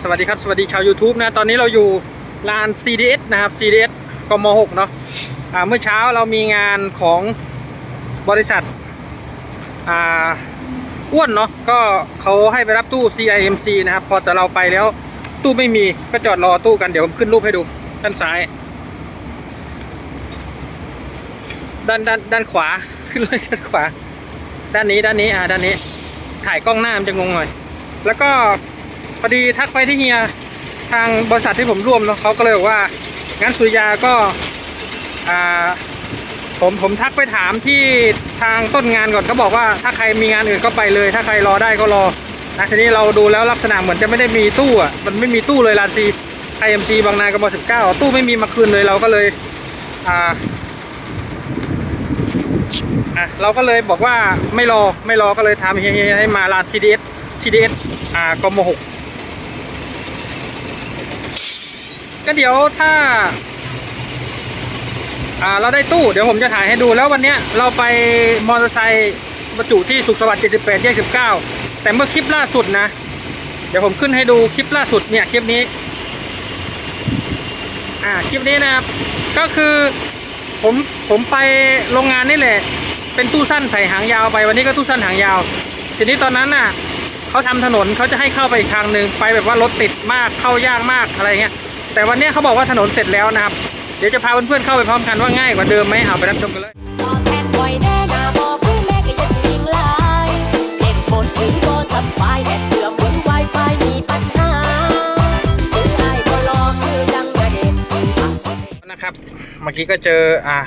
สวัสดีครับ สวัสดีชาว YouTube นะ ตอนนี้เราอยู่ลาน CDS นะครับ CDS กม6เนาะอ่าเมื่อเช้าเรามีงานของบริษัทอ่าอ้วนเนาะก็เขาให้ไปรับตู้ CIMC นะครับ พอแต่เราไปแล้วตู้ไม่มีก็จอดรอตู้กันเดี๋ยวผมขึ้นรูปให้ดูด้านซ้าย ด้านด้านด้านขวาขึ้นเลยด้านขวา ด้านนี้ด้านนี้อ่าด้านนี้ถ่ายกล้องหน้ามันจะงงหน่อย แล้วก็ พอดีทักไปที่เฮียทางบริษัทที่ผมร่วมเนาะเขาก็เลยบอกว่างั้นสุริยาก็อ่าผมผมทักไปถามที่ทางต้นงานก่อนเขาบอกว่าถ้าใครมีงานอื่นก็ไปเลย ถ้าใครรอได้ก็รอนะทีนี้เราดูแล้วลักษณะเหมือนจะไม่ได้มีตู้อะมันไม่มีตู้เลยลานซีไอเอ็มซีบางนากบสิบเก้าตู้ไม่มีมาคืนเลยเราก็เลยอ่าอะเราก็เลยบอกว่าไม่รอไม่รอก็เลยทำเฮียให้มาร้าน CDS CDS อ่ากมหก ก็เดี๋ยวถ้า อ่าเราได้ตู้เดี๋ยวผมจะถ่ายให้ดูแล้ววันเนี้ยเราไปมอเตอร์ไซค์บรรจุที่สุขสวัสดิ์78แยก19 แต่เมื่อคลิปล่าสุดนะ เดี๋ยวผมขึ้นให้ดูคลิปล่าสุดเนี่ยคลิปนี้ อ่าคลิปนี้นะครับ ก็คือผมผมไปโรงงานนี่แหละ เป็นตู้สั้นใส่หางยาวไปวันนี้ก็ตู้สั้นหางยาว ทีนี้ตอนนั้นน่ะเขาทำถนนเขาจะให้เข้าไปอีกทางหนึ่งไปแบบว่ารถติดมากเข้ายากมากอะไรเงี้ย แต่วันนี้เขาบอกว่าถนนเสร็จแล้วนะครับ เดี๋ยวจะพาเพื่อนๆเข้าไปพร้อมกันว่าง่ายกว่าเดิมไหมเอาไปรับชมกันเลยนบ่อยแน่นาบอกคือแม่ก็ยังยิงลายเมื่อคือจังกระเด็นนะครับเมื่อกี้ก็เจออ่า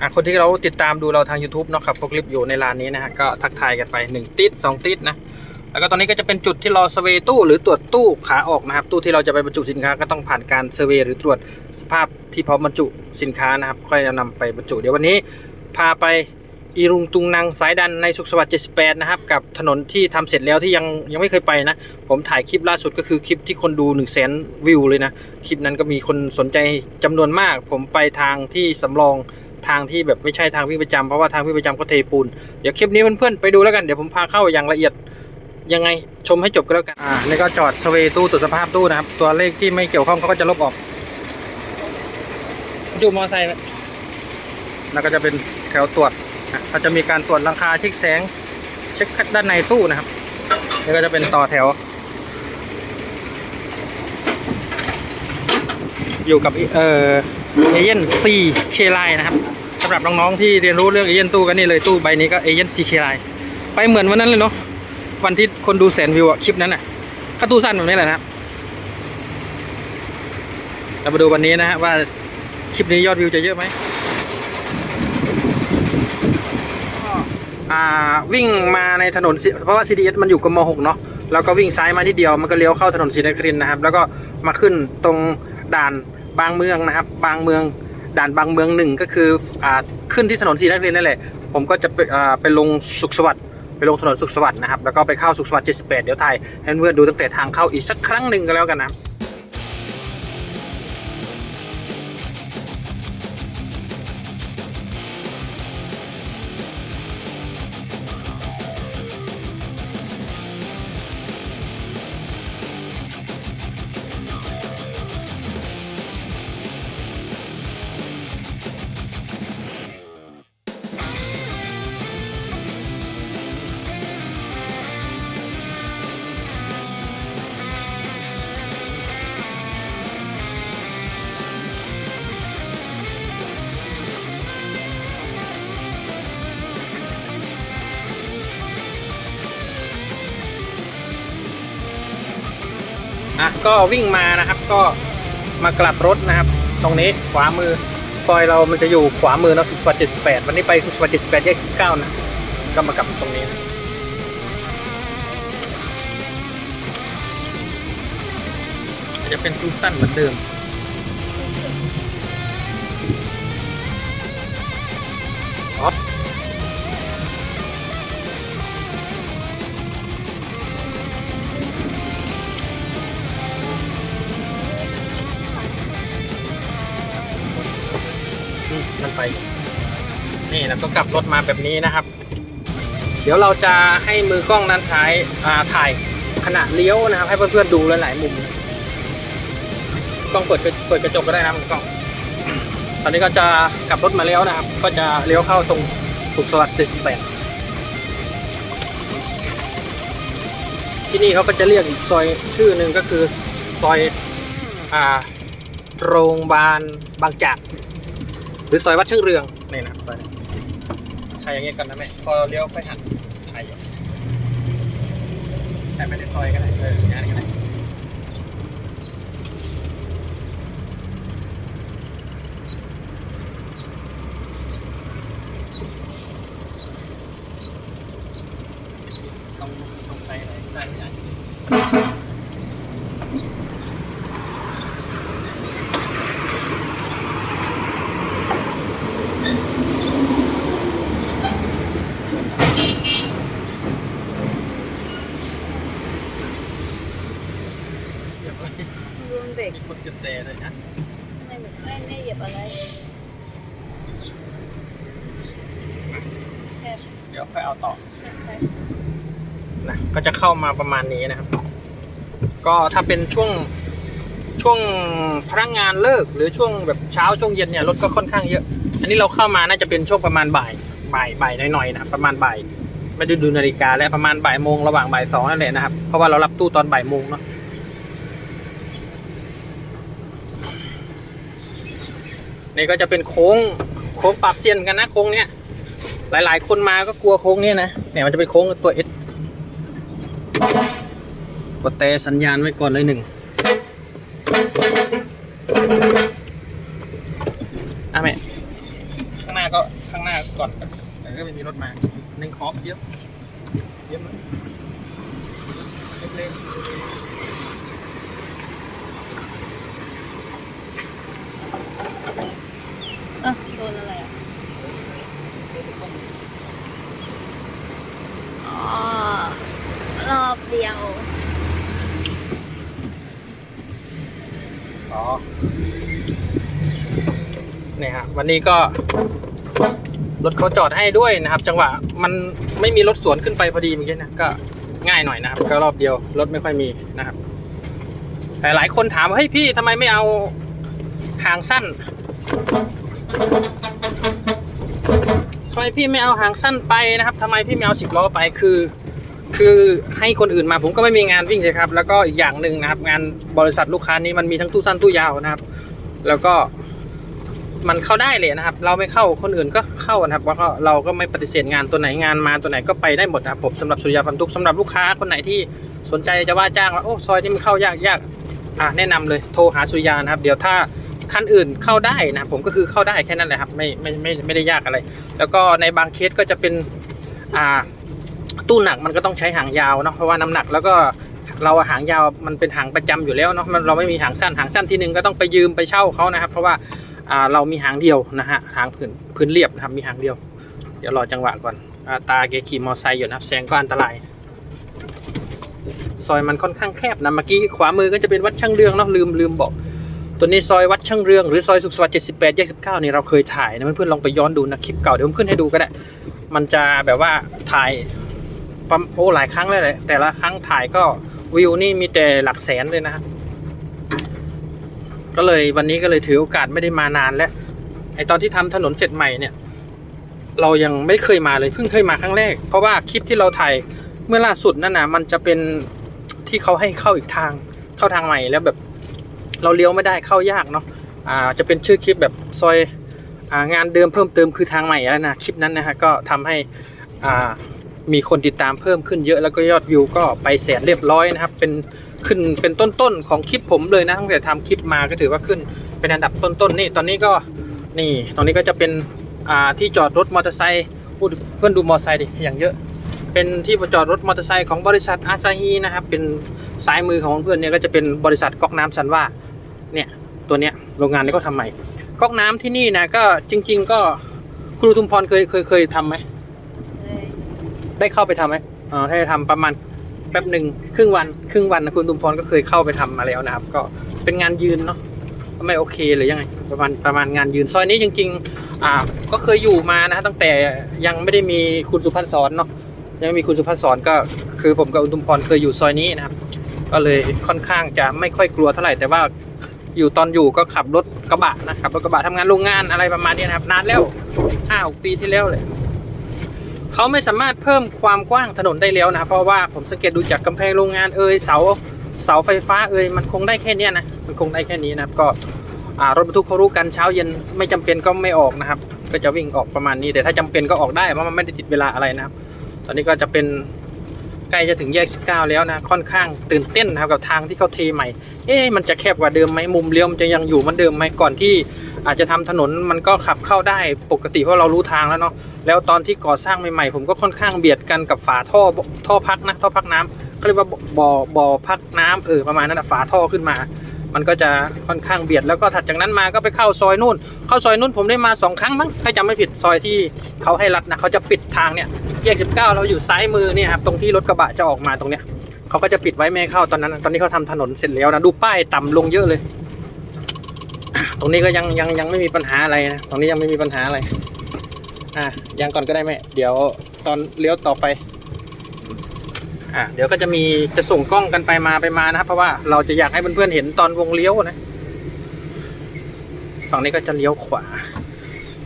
อ่าคนที่เราติดตามดูเราทาง YouTube เนาะครับโฟกลิฟอยู่ในร้านนี้นะฮะก็ทักทายกันไป 1 ติด2 ติดนะ แล้วก็ตอนนี้ก็จะเป็นจุดที่รอเซเวตู้ หรือตรวจตู้ขาออกนะครับ ตู้ที่เราจะไปบรรจุสินค้าก็ต้องผ่านการเซเวหรือตรวจสภาพที่พร้อมบรรจุสินค้านะครับ ค่อยจะนำไปบรรจุเดี๋ยววันนี้ พาไปอีรุงตุงนางสายดันในสุขสวัสดิ์78 นะครับ กับถนนที่ทำเสร็จแล้วที่ยังยังไม่เคยไปนะ ผมถ่ายคลิปล่าสุดก็คือคลิปที่คนดู1 0 0 0 0แสนวิวเลยนะ คลิปนั้นก็มีคนสนใจจำนวนมาก ผมไปทางที่สำรองทางที่แบบไม่ใช่ทางวิ่งประจำเพราะว่าทางวิ่งประจำเขาเทปูน เดี๋ยวคลิปนี้เพื่อนๆไปดูแล้วกันเดี๋ยวผมพาเข้าอย่างละเอียด ยังไงชมให้จบก็แล้วกันอ่านี่ก็จอดสเวย์ตู้ตรวจสภาพตู้นะครับ ตัวเลขที่ไม่เกี่ยวข้องเขาก็จะลบออกจูมอไซค์ไว้แล้วก็จะเป็นแถวตรวจนะเขาจะมีการตรวจหลังคาเช็คแสง เช็คด้านในตู้นะครับนี่ก็จะเป็นต่อแถว อยู่กับเอ่อเอเย่นซีเคไลนะครับสำหรับน้องๆที่เรียนรู้เรื่องเอเย่นตู้กันนี่เลยตู้ใบนี้ก็เอเย่นซีเคไลไปเหมือนวันนั้นเลยเนาะ วันที่คนดูแสนวิวอะคลิปนั้นอะก็ตู้สั้นแบบนี้แหละนะครับเรามาดูวันนี้นะฮะว่าคลิปนี้ยอดวิวจะเยอะไหมอ่าวิ่งมาในถนนเพราะว่า CDS มันอยู่กม6เนาะแล้วก็วิ่งซ้ายมานิดเดียวมันก็เลี้ยวเข้าถนนศรีนครินนะครับ แล้วก็มาขึ้นตรงด่านบางเมืองนะครับ บางเมืองด่านบางเมืองหนึ่งก็คืออ่าขึ้นที่ถนนศรีนครินนั่นแหละ ผมก็จะไปอ่าไปลงสุขสวัสดิ์ ลงถนนสุขสวัสดิ์นะครับ แล้วก็ไปเข้าสุขสวัสดิ์78เดี๋ยวถ่ายให้เพื่อนดูตั้งแต่ทางเข้าอีกสักครั้งหนึ่งก็แล้วกันนะ ก็วิ่งมานะครับ ก็มากลับรถนะครับ ตรงนี้ขวามือซอยเรามันจะอยู่ขวามือนะสุขสวัสดิ์78 วันนี้ไปสุขสวัสดิ์78แยก19นะ ก็มากลับตรงนี้นะจะเป็นตู้สั้นเหมือนเดิม นี่แล้วก็กลับรถมาแบบนี้นะครับ เดี๋ยวเราจะให้มือกล้องด้านซ้ายถ่ายขณะเลี้ยวนะครับ ให้เพื่อนๆดูหลายๆมุมกล้องเปิดกระเปิดกระจกก็ได้นะมันกล้อง ตอนนี้ก็จะกลับรถมาแล้วนะครับ ก็จะเลี้ยวเข้าตรงสุขสวัสดิ์78ที่นี่เขาก็จะเรียกอีกซอยชื่อหนึ่งก็คือซอยอ่าโรงพยาบาลบางจาก หรือซอยวัดเชิงเรืองนี่นะซอยนี้ ถ่ายอย่างเงี้ยกันนะแม่พอเลี้ยวไปหันถ่ายอย่างแต่ไม่ได้ซอยก็ได้เอออย่างนี้ก็ได้ต้องสงสัยอะไรได้ไม่ได้เดี๋ยว รวม เบรกมีคนจุดเตะเลยนะไม่ไม่ไม่เหยียบอะไรแค่เดี๋ยวค่อยเอาต่อใช่นะก็จะเข้ามาประมาณนี้นะครับ ก็ถ้าเป็นช่วงช่วงพนักงานเลิก หรือช่วงแบบเช้าช่วงเย็นเนี่ยรถก็ค่อนข้างเยอะ อันนี้เราเข้ามาน่าจะเป็นช่วงประมาณบ่ายบ่ายบ่ายหน่อยๆนะครับประมาณบ่ายไม่ได้ดูนาฬิกาแล้วประมาณบ่ายโมงระหว่างบ่ายสองนั่นแหละนะครับเพราะว่าเรารับตู้ตอนบ่ายโมงเนาะ นี่ก็จะเป็นโค้งโค้งปรับเซียนกันนะโค้งเนี้ยหลายๆ คนมาก็กลัวโค้งเนี้ยนะเนี่ยมันจะเป็นโค้งตัวเอสกดแต่สัญญาณไว้ก่อนเลยหนึ่งอะแม่ข้างหน้าก็ข้างหน้าก่อนแต่ก็ไม่มีรถมาหนึ่งขอบเยอะเยอะมากเล็กเออโดนอะไรอะ อ๋อ รอบเดียว ๆอ๋อเนี่ยฮะ วันนี้ก็รถเขาจอดให้ด้วยนะครับ จังหวะมันไม่มีรถสวนขึ้นไปพอดีเมื่อกี้นะก็ง่ายหน่อยนะครับ ก็รอบเดียวรถไม่ค่อยมีนะครับแต่หลายคนถามว่าเฮ้ยพี่ทำไมไม่เอาหางสั้นทำไมพี่ไม่เอาหางสั้นไปนะครับทำไมพี่ไม่เอาสิบล้อไปคือ คือให้คนอื่นมาผมก็ไม่มีงานวิ่งเลยครับ แล้วก็อีกอย่างหนึ่งนะครับ งานบริษัทลูกค้านี้มันมีทั้งตู้สั้นตู้ยาวนะครับ แล้วก็ มันเข้าได้เลยนะครับ เราไม่เข้าคนอื่นก็เข้านะครับแล้วก็เราก็ไม่ปฏิเสธงานตัวไหนงานมาตัวไหนก็ไปได้หมดนะครับผมสำหรับสุริยาฟันทุกสำหรับลูกค้าคนไหนที่สนใจจะว่าจ้างว่าโอ้ซอยนี้มันเข้ายากยากอะแนะนำเลยโทรหาสุริยานะครับ เดี๋ยวถ้าคันอื่นเข้าได้นะผมก็คือเข้าได้แค่นั้นแหละครับไม่ไม่ไม่ไม่ได้ยากอะไร แล้วก็ในบางเคสก็จะเป็นอ่าตู้หนักมันก็ต้องใช้หางยาวเนาะเพราะว่าน้ำหนักแล้วก็เราหางยาวมันเป็นหางประจำอยู่แล้วเนาะเราไม่มีหางสั้นหางสั้นที่หนึ่งก็ต้องไปยืมไปเช่าเขานะครับ เพราะว่า เรามีหางเดียวนะฮะหางพื้นพื้นเรียบนะครับมีหางเดียว เดี๋ยวรอจังหวะก่อนอาตาเกขี่มอเตอร์ไซค์อยู่นะครับแซงก็อันตราย ซอยมันค่อนข้างแคบนะเมื่อกี้ขวามือก็จะเป็นวัดช่างเรืองเนาะลืมลืมบอก ตัวนี้ซอยวัดช่างเรืองหรือซอยสุขสวัสดิ์78แยก19นี่เราเคยถ่ายนะเพื่อนๆลองไปย้อนดูนะคลิปเก่าเดี๋ยวผมขึ้นให้ดูก็ได้ มันจะแบบว่าถ่ายปั๊มโอ้หลายครั้งเลยแหละแต่ละครั้งถ่ายก็วิวนี่มีแต่หลักแสนเลยนะฮะ ก็เลยวันนี้ก็เลยถือโอกาสไม่ได้มานานแล้วไอตอนที่ทำถนนเสร็จใหม่เนี่ย เรายังไม่เคยมาเลยเพิ่งเคยมาครั้งแรก เพราะว่าคลิปที่เราถ่ายเมื่อล่าสุดนั่นนะมันจะเป็นที่เขาให้เข้าอีกทางเข้าทางใหม่แล้วแบบเราเลี้ยวไม่ได้เข้ายากเนาะอ่าจะเป็นชื่อคลิปแบบซอยอ่างานเดิมเพิ่มเติมคือทางใหม่แล้วนะคลิปนั้นนะฮะก็ทำให้อ่ามีคนติดตามเพิ่มขึ้นเยอะแล้วก็ยอดวิวก็ไปแสนเรียบร้อยนะครับ เป็น ขึ้นเป็นต้นๆของคลิปผมเลยนะตั้งแต่ทำคลิปมาก็ถือว่าขึ้นเป็นอันดับต้นๆนี่ตอนนี้ก็นี่ตรงนี้ก็จะเป็นอ่าที่จอดรถมอเตอร์ไซค์พูดเพื่อนดูมอเตอร์ไซค์ดิอย่างเยอะ เป็นที่จอดรถมอเตอร์ไซค์ของบริษัทอาซาฮีนะครับเป็นซ้ายมือของเพื่อนเนี่ยก็จะเป็นบริษัทก๊อกน้ำซันว่าเนี่ยตัวเนี้ยโรงงานนี้ก็ทำใหม่ก๊อกน้ำที่นี่นะก็จริง ๆ ก็ครูทุมพรเคยเคยเคยทำไหมเลยได้เข้าไปทำไหมอ๋อถ้าจะทำประมาณแป๊บหนึ่งครึ่งวันครึ่งวันนะคุณทุมพรก็เคยเข้าไปทำมาแล้วนะครับ ก็เป็นงานยืนเนาะไม่โอเคหรือยังไงประมาณประมาณงานยืนซอยนี้จริงๆอ่าก็เคยอยู่มานะตั้งแต่ยังไม่ได้มีคุณสุพัฒน์สอนเนาะยังไม่มีคุณสุภัฒน์สสรก็คือผมกับอุทุมพรเคยอยู่ซอยนี้นะครับ ก็เลยค่อนข้างจะไม่ค่อยกลัวเท่าไหร่แต่ว่าอยู่ตอนอยู่ก็ขับรถกระบะนะขับรถกระบะทำงานโรงงานอะไรประมาณนี้นะครับ นานแล้วห้าหกปีที่แล้วเลย เขาไม่สามารถเพิ่มความกว้างถนนได้แล้วนะครับเพราะว่าผมสังเกตดูจากกำแพงโรงงานเอ่ยเสาเสาไฟฟ้าเอ่ยมันคงได้แค่นี้นะมันคงได้แค่นี้นะครับก็รถบรรทุกเขารู้กันเช้าเย็นไม่จำเป็นก็ไม่ออกนะครับ ก็จะวิ่งออกประมาณนี้แต่ถ้าจำเป็นก็ออกได้เพราะมันไม่ได้ติดเวลาอะไรนะครับ ตอนนี้ก็จะเป็นใกล้จะถึงแยก 19 แล้วนะค่อนข้างตื่นเต้นนะครับกับทางที่เขาเทใหม่ เอ๊ะมันจะแคบกว่าเดิมไหมมุมเลี้ยวมันจะยังอยู่เหมือนเดิมไหมก่อนที่ อาจจะทำถนนมันก็ขับเข้าได้ปกติเพราะเรารู้ทางแล้วเนาะแล้วตอนที่ก่อสร้างใหม่ๆ ผมก็ค่อนข้างเบียดกันกับฝาท่อท่อพักนะท่อพักน้ำเขาเรียกว่าบ่อบ่อพักน้ำเออประมาณนั้นนะฝาท่อขึ้นมา มันก็จะค่อนข้างเบียดแล้วก็ถัดจากนั้นมาก็ไปเข้าซอยนู่น เข้าซอยนู่นผมได้มาสองครั้งมั้งถ้าจำไม่ผิดซอยที่เขาให้รัดนะเขาจะปิดทางเนี่ยแยก19 เราอยู่ซ้ายมือเนี่ยครับตรงที่รถกระบะจะออกมาตรงเนี้ยเขาก็จะปิดไว้ไม่ให้เข้าตอนนั้น ตอนนี้เขาทำถนนเสร็จแล้วนะดูป้ายต่ำลงเยอะเลย รงนี้ก็ยังยังยังไม่มีปัญหาอะไรนะตรงนี้ยังไม่มีปัญหาอะไร อะยังก่อนก็ได้ไหมเดี๋ยวตอนเลี้ยวต่อไป อะเดี๋ยวก็จะมีจะส่งกล้องกันไปมาไปมานะครับ เพราะว่าเราจะอยากให้เพื่อนๆเห็นตอนวงเลี้ยวนะฝั่งนี้ก็จะเลี้ยวขวา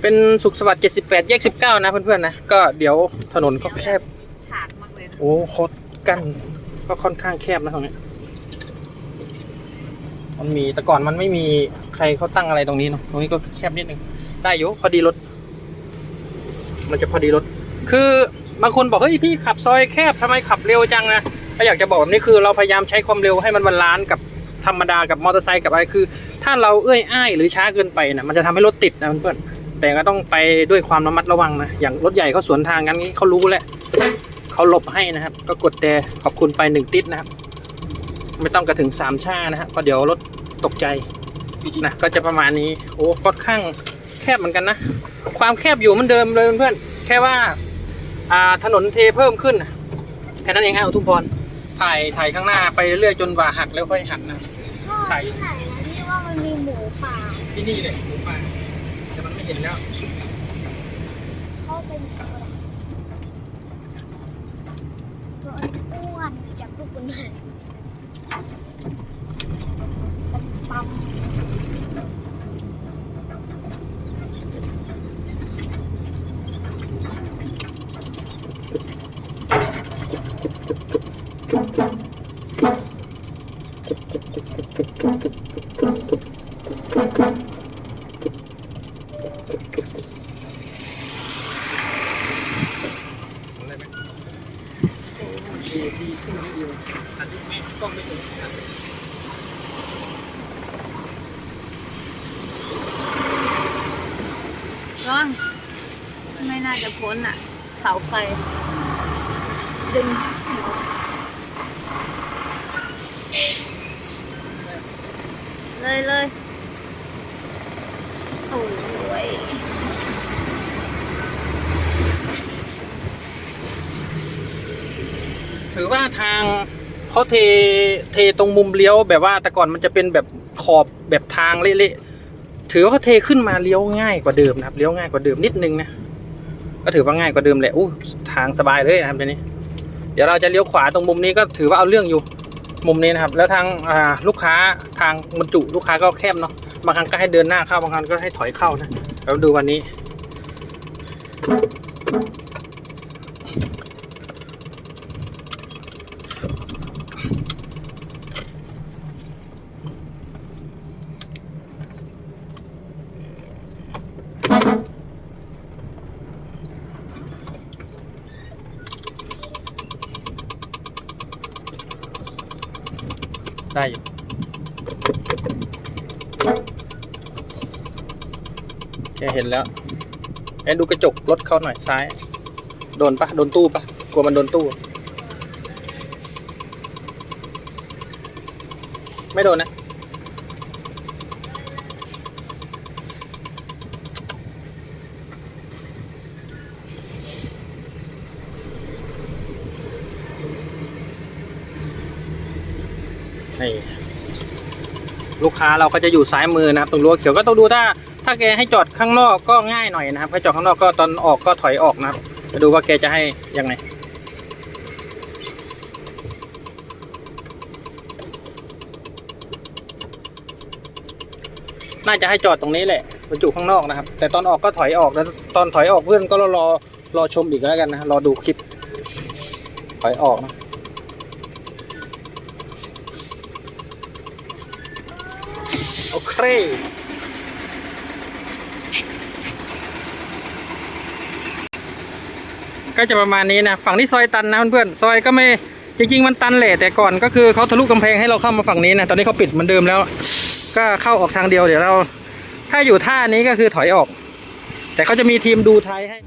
เป็นสุขสวัสดิ์78แยก19 นะเพื่อนๆนะก็เดี๋ยวถนนก็แคบฉากมากเลยนะโอ้โคตรกั้นก็ค่อนข้างแคบนะตรงนี้ มันมีแต่ก่อนมันไม่มีใครเขาตั้งอะไรตรงนี้เนาะตรงนี้ก็แคบนิดนึงได้อยู่พอดีรถ มันจะพอดีรถ คือบางคนบอกเฮ้ยพี่ขับซอยแคบทำไมขับเร็วจังนะก็อยากจะบอกแบบนี้คือเราพยายามใช้ความเร็วให้มันบาลานซ์กับธรรมดากับมอเตอร์ไซค์กับอะไรคือ ถ้าเราเอื้อยอ้ายหรือช้าเกินไปนะมันจะทำให้รถติดนะเพื่อนแต่ก็ต้องไปด้วยความระมัดระวังนะอย่างรถใหญ่เขาสวนทางกันนี้เขารู้แหละเขาหลบให้นะครับ ก็กดแต่ขอบคุณไปหนึ่งติดนะครับ ไม่ต้องกระถึงสามชานะฮะเพราะเดี๋ยวรถตกใจนะก็จะประมาณนี้โอ้ค่อนข้างแคบเหมือนกันนะ ความแคบอยู่เหมือนเดิมเลยเพื่อนๆแค่ว่าอ่าถนนเทเพิ่มขึ้นนะแค่นั้นเองฮะอุทุมพรถ่ายถ่ายข้างหน้าไปเรื่อยๆจนว่าหักแล้วค่อยหักนะพ่อที่ไหนนะที่ว่ามันมีหมูป่าที่นี่เลยหมูป่าแต่มันไม่เห็นแล้วเขาเป็นตัวตัวอ้วนจากลูกคุณหันปั๊ม อะไรไหม ดีดีขึ้นนิดเดียวอันนี้ไม่กล้องไม่ถึงอัน ร้อนไม่ น่าจะพ้นอะ เสาไฟ ดึงเลยเลยโอ้ยถือว่าทางเขาเทเทตรงมุมเลี้ยวแบบว่าแต่ก่อนมันจะเป็นแบบขอบแบบทางเละๆถือว่าเขาเทขึ้นมาเลี้ยวง่ายกว่าเดิมนะครับเลี้ยวง่ายกว่าเดิมนิดนึงนะ ก็ถือว่าง่ายกว่าเดิมแหละอู้ทางสบายเลยนะครับทีนี้ เดี๋ยวเราจะเลี้ยวขวาตรงมุมนี้ก็ถือว่าเอาเรื่องอยู่มุมนี้นะครับ แล้วทางลูกค้าทางบรรจุลูกค้าก็แคบเนาะบางครั้งก็ให้เดินหน้าเข้าบางครั้งก็ให้ถอยเข้านะเราดูวันนี้ แกเห็นแล้วแกดูกระจกรถเขาหน่อยซ้าย โดนปะโดนตู้ปะกลัวมันโดนตู้ ไม่โดนนะนี่ลูกค้าเราก็จะอยู่ซ้ายมือนะครับตรงรั้วเขียวก็ต้องดูถ้า ถ้าแกให้จอดข้างนอกก็ง่ายหน่อยนะครับให้จอดข้างนอกก็ตอนออกก็ถอยออกนะครับมาดูว่าแกจะให้ยังไงน่าจะให้จอดตรงนี้แหละประจุข้างนอกนะครับ แต่ตอนออกก็ถอยออกแล้วตอนถอยออกเพื่อนก็รอรอชมอีกแล้วกันนะรอดูคลิปถอยออกนะโอเค ก็จะประมาณนี้นะฝั่งนี้ซอยตันนะเพื่อนๆซอยก็ไม่จริงๆมันตันแหละแต่ก่อนก็คือเขาทะลุกำแพงให้เราเข้ามาฝั่งนี้นะตอนนี้เขาปิดเหมือนเดิมแล้ว ก็เข้าออกทางเดียวเดี๋ยวเรา ถ้าอยู่ท่านี้ก็คือถอยออก แต่เขาจะมีทีมดูท้ายให้